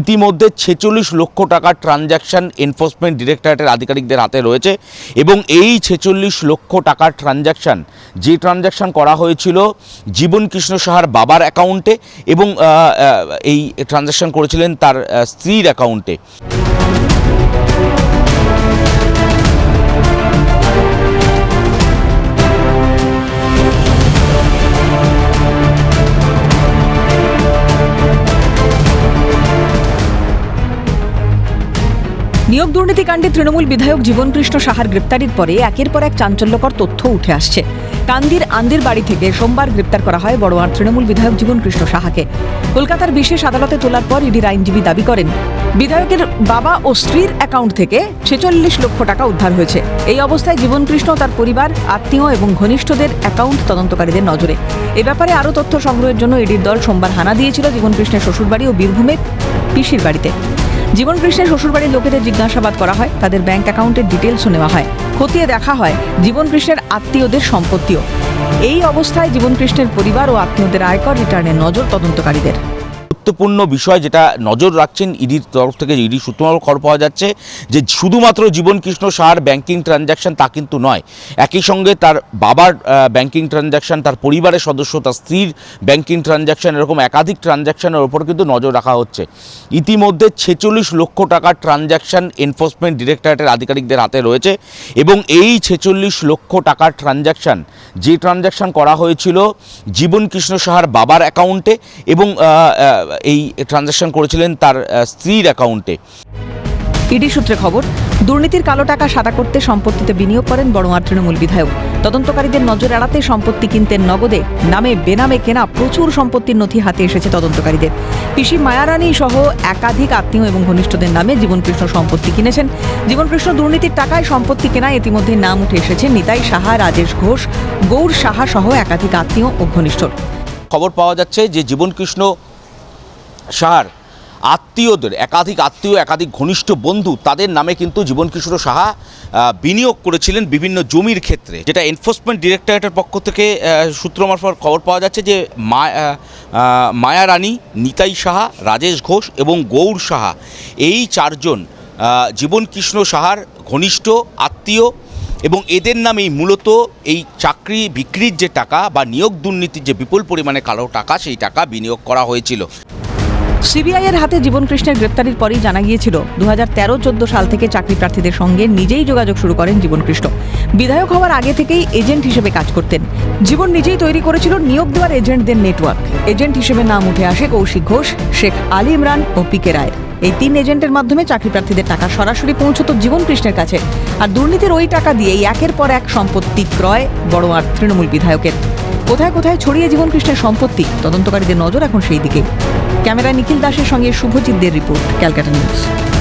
ইতিমধ্যে ছেচল্লিশ লক্ষ টাকার ট্রানজ্যাকশন এনফোর্সমেন্ট ডিরেক্টরেটের আধিকারিকদের হাতে রয়েছে এবং এই ছেচল্লিশ লক্ষ টাকার ট্রানজ্যাকশন, যে ট্রানজ্যাকশন করা হয়েছিল জীবন কৃষ্ণ সাহার বাবার অ্যাকাউন্টে এবং এই ট্রানজ্যাকশন করেছিলেন তার স্ত্রীর অ্যাকাউন্টে। নিয়োগ দুর্নীতিকাণ্ডে তৃণমূল বিধায়ক জীবনকৃষ্ণ সাহার গ্রেপ্তারির পরে একের পর এক চাঞ্চল্যকর তথ্য উঠে আসছে। কান্দির আন্দির বাড়ি থেকে সোমবার গ্রেপ্তার করা হয় বড়োয়ার তৃণমূল বিধায়ক জীবনকৃষ্ণ সাহাকে। কলকাতার বিশেষ আদালতে তোলার পর ইডির আইনজীবী দাবি করেন, বিধায়কের বাবা ও স্ত্রীর অ্যাকাউন্ট থেকে ছেচল্লিশ লক্ষ টাকা উদ্ধার হয়েছে। এই অবস্থায় জীবনকৃষ্ণ তার পরিবার, আত্মীয় এবং ঘনিষ্ঠদের অ্যাকাউন্ট তদন্তকারীদের নজরে। এ ব্যাপারে আরও তথ্য সংগ্রহের জন্য ইডির দল সোমবার হানা দিয়েছিল জীবনকৃষ্ণের শ্বশুরবাড়ি ও বীরভূমের পিসির বাড়িতে। জীবন কৃষ্ণের শ্বশুরবাড়ির লোকেদের জিজ্ঞাসাবাদ করা হয়, তাদের ব্যাংক অ্যাকাউন্টের ডিটেলসও নেওয়া হয়। খতিয়ে দেখা হয়, জীবন কৃষ্ণের আত্মীয়দের সম্পত্তিও। এই অবস্থায় জীবন কৃষ্ণের পরিবার ও আত্মীয়দের আয়কর রিটার্নের নজর তদন্তকারীদের। গুরুত্বপূর্ণ বিষয় যেটা নজর রাখছেন ইডির তরফ থেকে ইডি সূত্রমাল খবর পাওয়া যাচ্ছে যে শুধুমাত্র জীবন কৃষ্ণ সাহার ব্যাংকিং ট্রানজ্যাকশন তা কিন্তু নয়, একই সঙ্গে তার বাবার ব্যাংকিং ট্রানজ্যাকশন তার পরিবারের সদস্য, তার স্ত্রীর ব্যাংকিং ট্রানজ্যাকশন এরকম একাধিক ট্রানজ্যাকশনের ওপর কিন্তু নজর রাখা হচ্ছে। ইতিমধ্যে ছেচল্লিশ লক্ষ টাকার ট্রানজ্যাকশন এনফোর্সমেন্ট ডিরেক্টরেটের আধিকারিকদের হাতে রয়েছে এবং এই ছেচল্লিশ লক্ষ টাকার ট্রানজ্যাকশন যে ট্রানজ্যাকশন করা হয়েছিল, জীবন কৃষ্ণ সাহার বাবার অ্যাকাউন্টে এবং এই ট্রানজ্যাকশন করেছিলেন তার স্ত্রীর অ্যাকাউন্টে ইডি সূত্রে খবর দুর্নীতির কালো টাকা সাদা করতে সম্পত্তিতে বিনিয়োগ করেন বড়োয়ার তৃণমূল বিধায়ক। তদন্তকারীদের নজর এড়াতে সম্পত্তি কিনতেন নগদে নামে বেনামে কেনা প্রচুর সম্পত্তির নথি হাতে এসেছে তদন্তকারীদের। পিসি মায়ারানী সহ একাধিক আত্মীয় এবং ঘনিষ্ঠদের নামে জীবনকৃষ্ণ সম্পত্তি কিনেছেন। জীবনকৃষ্ণ দুর্নীতির টাকায় সম্পত্তি কেনায় ইতিমধ্যে নাম উঠে এসেছে নিতাই সাহা রাজেশ ঘোষ গৌর সাহা সহ একাধিক আত্মীয় ও ঘনিষ্ঠ খবর পাওয়া যাচ্ছে যে জীবনকৃষ্ণ সাহার আত্মীয়দের একাধিক আত্মীয় একাধিক ঘনিষ্ঠ বন্ধু তাদের নামে কিন্তু জীবনকৃষ্ণ সাহা বিনিয়োগ করেছিলেন বিভিন্ন জমির ক্ষেত্রে যেটা এনফোর্সমেন্ট ডিরেক্টরেটের পক্ষ থেকে সূত্র মারফত খবর পাওয়া যাচ্ছে যে মায়া রানী নিতাই সাহা রাজেশ ঘোষ এবং গৌর সাহা এই চারজন আহ, জীবনকৃষ্ণ সাহার ঘনিষ্ঠ আত্মীয় এবং এদের নামেই মূলত এই চাকরি বিক্রির যে টাকা বা নিয়োগ দুর্নীতির যে বিপুল পরিমাণে কালো টাকা সেই টাকা বিনিয়োগ করা হয়েছিল। সিবিআই এর হাতে জীবন কৃষ্ণের গ্রেপ্তারির পরেই জানা গিয়েছিল দু হাজার তেরো চোদ্দ সাল থেকে চাকরি প্রার্থীদের সঙ্গে নিজেই যোগাযোগ শুরু করেন জীবন কৃষ্ণ। বিধায়ক হওয়ার আগে থেকেই এজেন্ট হিসেবে কাজ করতেন। জীবন নিজেই তৈরি করেছিল নিয়োগ দেওয়ার এজেন্টদের নেটওয়ার্ক। এজেন্ট হিসেবে নাম উঠে আসে কৌশিক ঘোষ, শেখ আলী ইমরান ও পিকে রায়ের এই তিন এজেন্টের মাধ্যমে চাকরি প্রার্থীদের টাকা সরাসরি পৌঁছতো জীবন কৃষ্ণের কাছে। আর দুর্নীতির ওই টাকা দিয়েই একের পর এক সম্পত্তি ক্রয় বড়োয়ার তৃণমূল বিধায়কের। কোথায় কোথায় ছড়িয়ে জীবন কৃষ্ণের সম্পত্তি? তদন্তকারীদের নজর এখন সেই দিকে। ক্যামেরায় নিখিল দাসের সঙ্গে শুভজিৎ দের রিপোর্ট, ক্যালকাটা নিউজ।